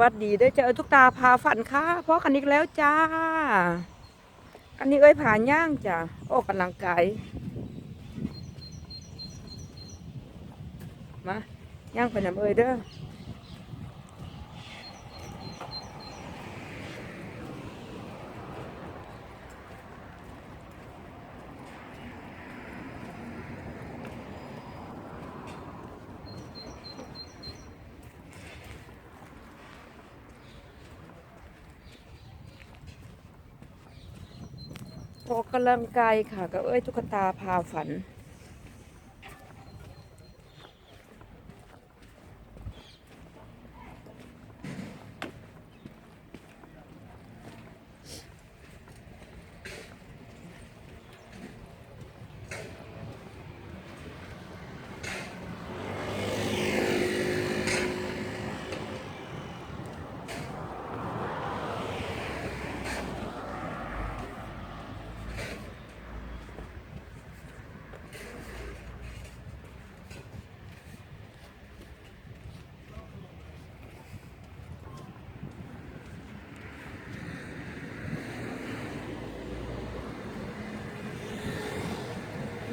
วัสดีได้เจอทุกตาพาฝันค่ะเพราะกันอีกแล้วจ้า อันนี้เอ้ยผ่าย่างจ้ะออกกำลังกายมาย่างไปน้ำเอ้ยเด้อ ออกกำลังกายค่ะ กับเอ้ยตุ๊กตาพาฝัน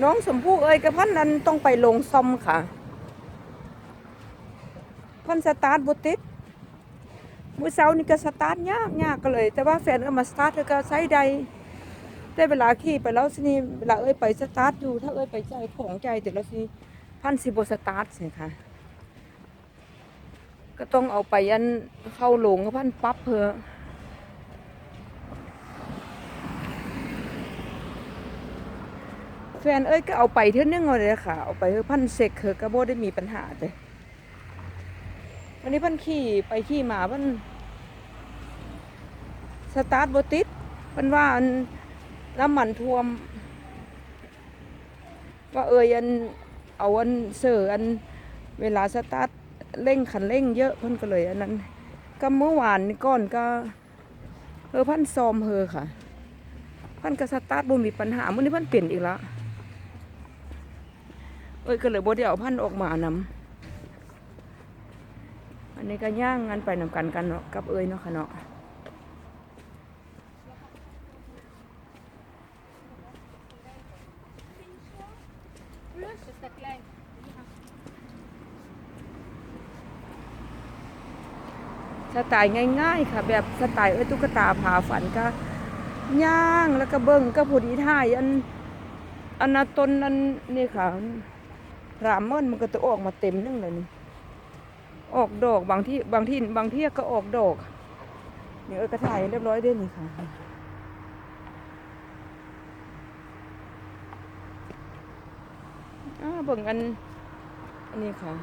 น้องสมพู่เอ้ยกับพันนั้นต้องไปลงซ่อมค่ะพันสตาร์ทบติดมือเช้านี่ก็สตาร์ทยากยากก็เลย แต่ว่าแฟนก็มาสตาร์ทเธอก็ใช้ใดได้เวลาขี่ไปแล้วสินี่เวลาเอ้ยไปสตาร์ทอยู่ ถ้าเอ้ยไปใจของใจแต่ละสิพันสิบสตาร์ทสิค่ะ ก็ต้องเอาไปยันเข้าลงก็พันปั๊บเพอ แฟนเอ้ยก็เอาไปเท่านึงเอาเลยค่ะ เอาไปเถอะพันเสกเธอก็บ่ได้มีปัญหาเลยวันนี้พันขี่ไปขี่มาพันสตาร์ทบติดพันว่าอันน้ำมันท่วม ว่าเอ้ยอันเอาอันเสืออันเวลาสตาร์ทเร่งขันเร่งเยอะพันก็เลยอันนั้น ก็เมื่อวานก่อนก็เออพันซอมเฮอค่ะพันก็สตาร์ทบ่มีปัญหามื่อนี้พันเปลี่ยนอีกแล้ว เอ้ยก็เลยบ่ได้เอาพันออกมานำอันนี้ก็ย่างกันไปนำกันกันเนาะกับเอ้ยเนาะค่ะเนาะสไตล์ง่าย ๆ ค่ะ แบบสไตล์เอ้ยตุ๊กตาพาฝันก็ย่างแล้วก็เบิ่งก็พอดีท่ายอันอันนาต้นนั้นนี่ค่ะ พรามเมินมันก็จะออกมาเต็มนึงเลยนี่ออกดอกบางที่บางที่บางที่ก็ออกดอกนี่เอ้ยก็ถ่ายเรียบร้อยเด้วนี่ค่ะอ่าเบิ่งอันอันนี้ค่ะ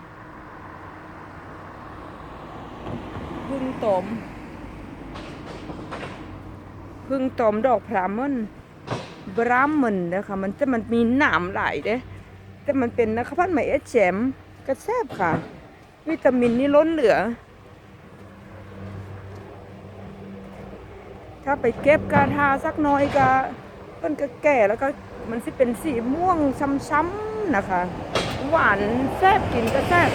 พึ่งตอมพึ่งตอมดอกพรามอนบรามมันนะคะมันจะมันมีหนามหลายเด้ แต่มันเป็นนะคะพันธุ์ไหมเอสแจมก็แซบค่ะ วิตามินนี่ล้นเหลือ ถ้าไปเก็บกาทาสักน้อยก็มันก็แก่แล้วก็มันสิเป็นสีม่วงช้ำๆนะคะ หวานแซ่บกินก็แซ่บ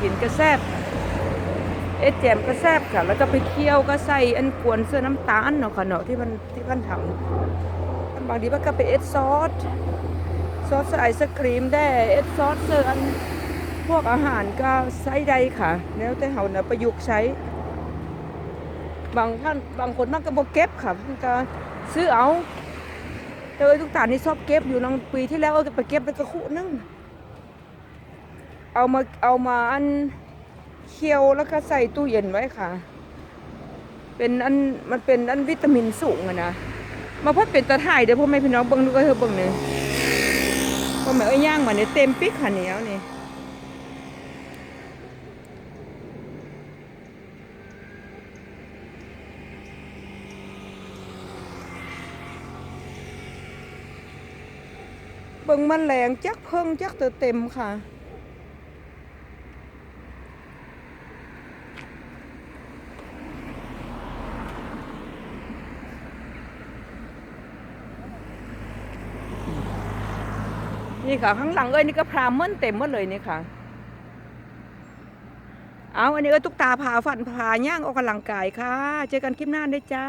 กินก็แซ่บ เอดแจมก็แซ่บค่ะ แล้วก็ไปเคี่ยวก็ใส่อันกวนเสื้อน้ำตาลเนาะค่ะเนาะที่มันที่มันทำบางทีมันก็ไปเอดซอสซอสไอศครีมได้เอดซอสเสื้ออันพวกอาหารก็ใช้ได้ค่ะ แล้วแต่เขานะประยุกต์ใช้ บางท่านบางคนมันก็บอกเก็บค่ะมันก็ซื้อเอาแต่เอ้ยทุกตานี่ชอบเก็บอยู่น้องปีที่แล้วเอ้ยไปเก็บไปกระคุนึงเอามาเอามาอัน เคี่ยวแล้วก็ใส่ตู้เย็นไว้ค่ะ เป็นอันมันเป็นอันวิตามินสูงอะนะมาพดเป็นตะถ่ายเดี๋ยวพ่อแม่พี่น้องเบิ่งดูก็เถอะเบิ่งหนึ่งพ่อแม่เอ้ยย่างมาเนี่ยเต็มปิ๊กค่ะเหนียวนี่เบิ่งมันแรงจักเพิ่งจักเตอเต็มค่ะ นี่ค่ะ ข้างหลังเอ้ยนี่ก็พรามเมิ่นเต็มหมดเลยนี่ค่ะ เอาอันนี้ก็ตุ๊กตาพาฝันพาย่างออกกำลังกายค่ะ เจอกันคลิปหน้าได้จ้า